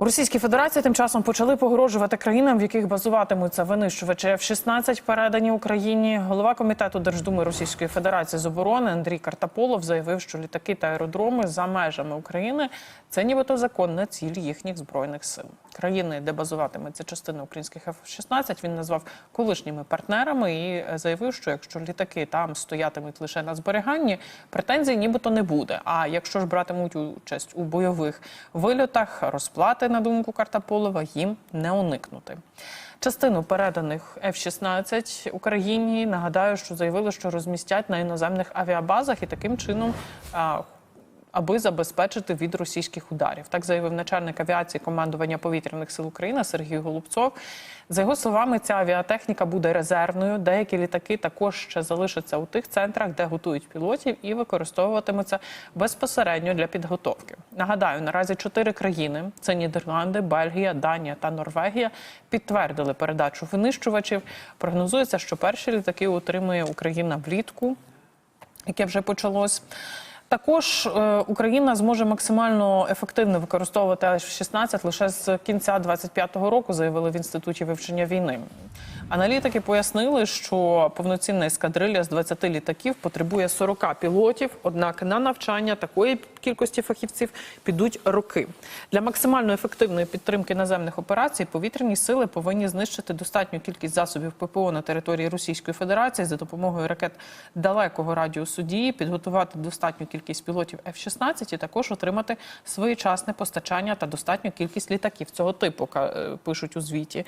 У Російській Федерації тим часом почали погрожувати країнам, в яких базуватимуться винищувачі F-16, передані Україні. Голова комітету Держдуми Російської Федерації з оборони Андрій Картаполов заявив, що літаки та аеродроми за межами України це нібито законна ціль їхніх збройних сил. Країни, де базуватиметься частина українських F-16, він назвав колишніми партнерами і заявив, що якщо літаки там стоятимуть лише на зберіганні, претензій нібито не буде. А якщо ж братимуть участь у бойових вильотах, розплати на думку Картаполова, їм не уникнути. Частину переданих F-16 Україні нагадаю, що заявили, що розмістять на іноземних авіабазах і таким чином. Аби забезпечити від російських ударів, так заявив начальник авіації командування повітряних сил України Сергій Голубцов. За його словами, ця авіатехніка буде резервною. Деякі літаки також ще залишаться у тих центрах, де готують пілотів, і використовуватимуться безпосередньо для підготовки. Нагадаю, наразі чотири країни: це Нідерланди, Бельгія, Данія та Норвегія підтвердили передачу винищувачів. Прогнозується, що перші літаки отримує Україна влітку, яке вже почалось. Також е, Україна зможе максимально ефективно використовувати F-16 лише з кінця 25-го року, заявили в інституті вивчення війни. Аналітики пояснили, що повноцінна ескадрилья з 20 літаків потребує 40 пілотів. Однак на навчання такої кількості фахівців підуть роки. Для максимально ефективної підтримки наземних операцій повітряні сили повинні знищити достатню кількість засобів ППО на території Російської Федерації за допомогою ракет далекого радіусу дії, підготувати достатню кількість пілотів F-16 і також отримати своєчасне постачання та достатню кількість літаків цього типу, е, пишуть у звіті.